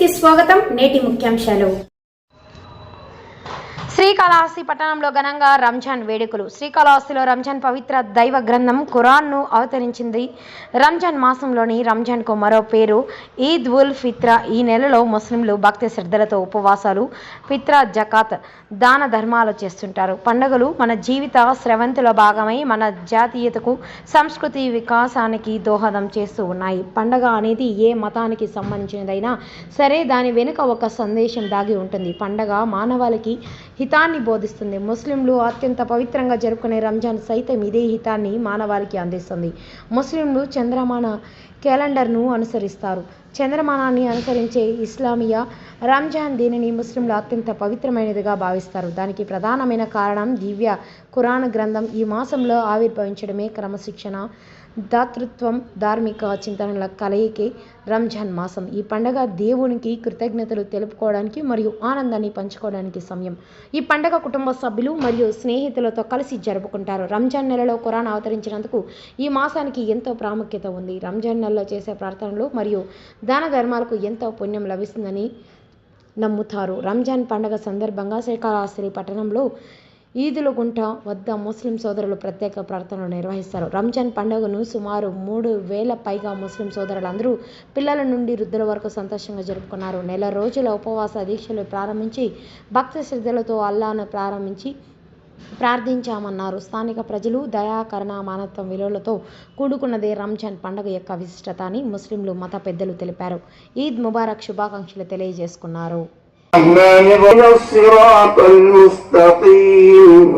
కి స్వాగతం నేటి ముఖ్యాంశాలు. శ్రీకాళహస్తి పట్టణంలో ఘనంగా రంజాన్ వేడుకలు. శ్రీకాళహస్తిలో రంజాన్ పవిత్ర దైవ గ్రంథం ఖురాన్ను అవతరించింది. రంజాన్ మాసంలోని రంజాన్కు మరో పేరు ఈద్ ఉల్ ఫిత్రా. ఈ నెలలో ముస్లింలు భక్తి శ్రద్ధలతో ఉపవాసాలు ఫిత్రా జకాత్ దాన ధర్మాలు చేస్తుంటారు. పండుగలు మన జీవిత స్రవంతిలో భాగమై మన జాతీయతకు సంస్కృతి వికాసానికి దోహదం చేస్తూ ఉన్నాయి. పండగ అనేది ఏ మతానికి సంబంధించినదైనా సరే దాని వెనుక ఒక సందేశం దాగి ఉంటుంది. పండగ మానవాళికి హితాన్ని బోధిస్తుంది. ముస్లింలు అత్యంత పవిత్రంగా జరుపుకునే రంజాన్ సైతం ఇదే హితాన్ని మానవాళికి అందిస్తుంది. ముస్లింలు చంద్రమాన క్యాలెండర్ను అనుసరిస్తారు. చంద్రమానాన్ని అనుసరించే ఇస్లామియా రంజాన్ దీనిని ముస్లింలు అత్యంత పవిత్రమైనదిగా భావిస్తారు. దానికి ప్రధానమైన కారణం దివ్య ఖురాన్ గ్రంథం. ఈ మాసంలో ఆవిర్భవించడమే క్రమశిక్షణ దాతృత్వం ధార్మిక చింతనల కలయికే రంజాన్ మాసం. ఈ పండగ దేవునికి కృతజ్ఞతలు తెలుపుకోవడానికి మరియు ఆనందాన్ని పంచుకోవడానికి సమయం. ఈ పండగ కుటుంబ సభ్యులు మరియు స్నేహితులతో కలిసి జరుపుకుంటారు. రంజాన్ నెలలో ఖురాన్ అవతరించినందుకు ఈ మాసానికి ఎంతో ప్రాముఖ్యత ఉంది. రంజాన్ నెలలో చేసే ప్రార్థనలు మరియు దాన ధర్మాలకు ఎంతో పుణ్యం లభిస్తుందని నమ్ముతారు. రంజాన్ పండగ సందర్భంగా శ్రీకాళహస్తి పట్టణంలో ఈదులగుంట వద్ద ముస్లిం సోదరులు ప్రత్యేక ప్రార్థనలు నిర్వహిస్తారు. రంజాన్ పండుగను సుమారు మూడు వేల పైగా ముస్లిం సోదరులందరూ పిల్లల నుండి వృద్ధుల వరకు సంతోషంగా జరుపుకున్నారు. నెల రోజుల ఉపవాస దీక్షలు ప్రారంభించి భక్త శ్రద్ధలతో అల్లాను ప్రారంభించి ప్రార్థించామన్నారు స్థానిక ప్రజలు దయా కరుణ మానవత్వం విలువలతో కూడుకున్నదే రంజాన్ పండుగ యొక్క విశిష్టత అని ముస్లింలు మత పెద్దలు తెలిపారు ఈద్ ముబారక్ శుభాకాంక్షలు తెలియజేసుకున్నారు الرحمن الرحيم الصراط المستقيم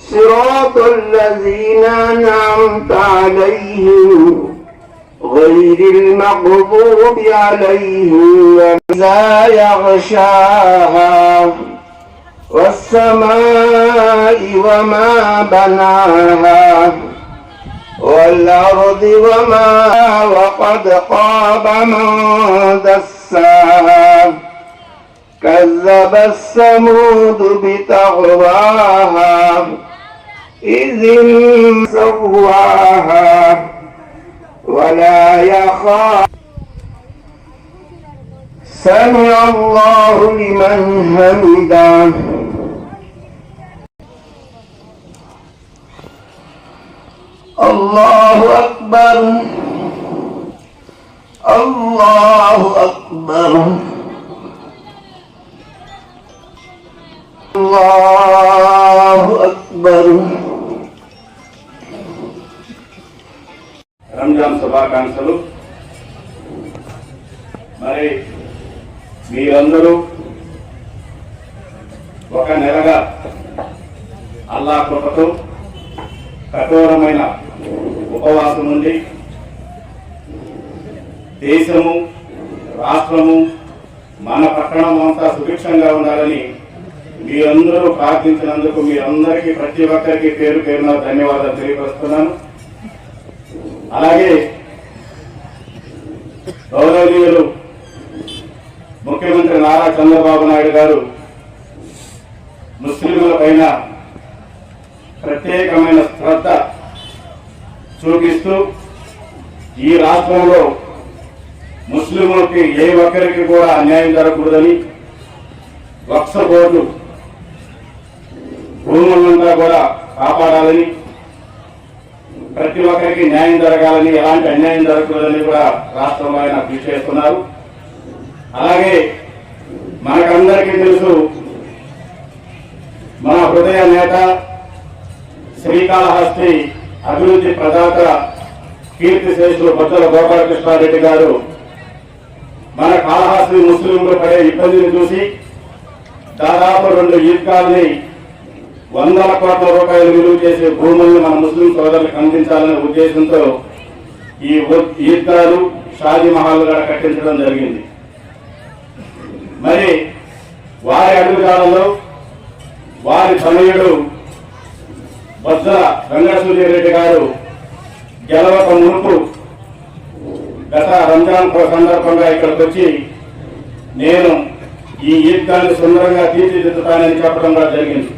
صراط الذين أنعمت عليهم غير المغضوب عليهم ولا يغشاها والسماء وما بناها والأرض وما وقد خاب من دساها كذب الثمود بتغواها إذ سواها ولا يخاف سمع الله لمن حمده Allahu Akbar. Allahu Akbar. Allahu Akbar. Ramzan శుభాకాంక్షలు మరి మీరందరూ ఒక Allah అల్లా కృపతో కఠోరమైన ఉపవాసం ఉండి దేశము రాష్ట్రము మన పట్టణం అంతా సుభిక్షంగా ఉండాలని మీరందరూ ప్రార్థించినందుకు మీరందరికీ ప్రతి ఒక్కరికి పేరు పేరున ధన్యవాదాలు తెలియపరుస్తున్నాను. అలాగే గౌరవనీయులు ముఖ్యమంత్రి నారా చంద్రబాబు నాయుడు గారు ముస్లింల పైన ప్రత్యేకమైన శ్రద్ధ చూపిస్తూ ఈ రాష్ట్రంలో ముస్లింలకి ఏ ఒక్కరికి కూడా అన్యాయం జరగకూడదని వక్స బోర్డు భూములంతా కూడా కాపాడాలని ప్రతి ఒక్కరికి న్యాయం జరగాలని ఎలాంటి అన్యాయం జరగకూడదని కూడా రాష్ట్రంలో ఆయన కృషి చేస్తున్నారు. అలాగే మనకందరికీ తెలుసు మన హృదయ నేత శ్రీకాళహస్తి అభివృద్ధి ప్రదాత కీర్తి శ్రేష్ఠులు బొద్దల గోపాలకృష్ణారెడ్డి గారు మన కాళహాస్తి ముస్లింలు పడే ఇబ్బందిని చూసి దాదాపు రెండు ఈద్గాల్ని వందల కోట్ల రూపాయలు విలువ చేసే భూముల్ని మన ముస్లిం సోదరులకు అందించాలనే ఉద్దేశంతో ఈ ఈద్గాలు షాజీ మహల్ కూడా కట్టించడం జరిగింది. మరి వారి అడుగుదాలలో వారి తనయుడు బొజ్జల వెంకటసూర్యరెడ్డి గారు గెలవక మునుపు గత రంజాన్ సందర్భంగా ఇక్కడికి వచ్చి నేను ఈ ఈద్గాన్ని సుందరంగా తీర్చిదిద్దుతానని చెప్పడం కూడా జరిగింది.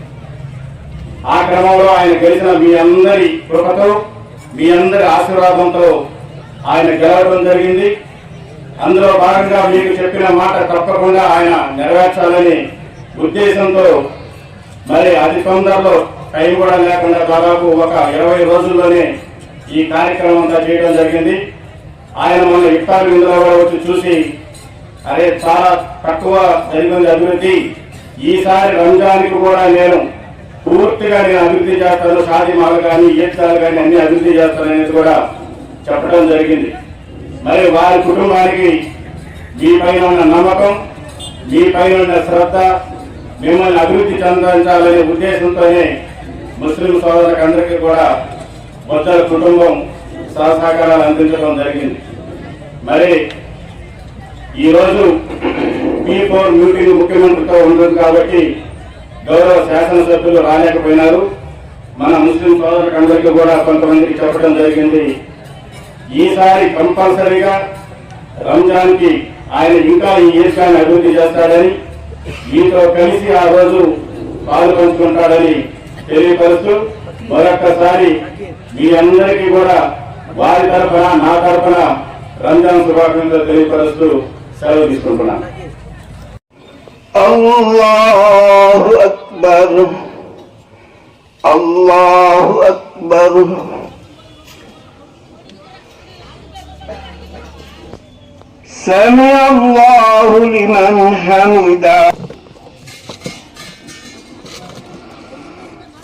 ఆ క్రమంలో ఆయన గెలిచిన మీ అందరి కృపతో మీ అందరి ఆశీర్వాదంతో ఆయన గెలవడం జరిగింది. అందులో భాగంగా మీకు చెప్పిన మాట తప్పకుండా ఆయన నెరవేర్చాలని ఉద్దేశంతో మరి అతి తొందరలో టైం కూడా లేకుండా దాదాపు ఒక ఇరవై రోజుల్లోనే ఈ కార్యక్రమం అంతా చేయడం జరిగింది. ఆయన మొన్న ఇఫ్తార్ విందులో కూడా వచ్చి చూసి అరే చాలా తక్కువ జరిగింది అభివృద్ధి. ఈసారి రంజాన్కి కూడా నేను పూర్తిగా నేను అభివృద్ధి చేస్తాను. షాదీ మాలు కానీ ఈద్గాలు కానీ అన్ని అభివృద్ధి చేస్తాను అనేది కూడా చెప్పడం జరిగింది. మరి వారి కుటుంబానికి మీ పైన ఉన్న నమ్మకం మీ పైన ఉన్న శ్రద్ధ మిమ్మల్ని అభివృద్ధి చెందించాలనే ఉద్దేశంతోనే ముస్లిం సోదరులకు అందరికీ కూడా బొద్దల కుటుంబం సహసహకారాలు అందించడం జరిగింది. మరి ఈరోజు పీ ఫోర్ మీటింగ్ ముఖ్యమంత్రితో ఉంటుంది కాబట్టి గౌరవ శాసనసభ్యులు రాలేకపోయినారు. మన ముస్లిం సోదరులకు అందరికీ కూడా కొంతమందికి చెప్పడం జరిగింది. ఈసారి కంపల్సరీగా రంజాన్కి ఆయన ఇంకా ఈ ఏషాన్ని అభివృద్ధి చేస్తాడని మీతో కలిసి ఆ రోజు పాలు పంచుకుంటాడని తెలియపరుస్తూ మరొక్కసారి మీ అందరికీ కూడా వారి తరఫున నా తరఫున రంజాన్ శుభాకాంక్షలు తెలియపరుస్తూ సెలవు తీసుకుంటున్నాను الله أكبر الله أكبر سمع الله لمن حمده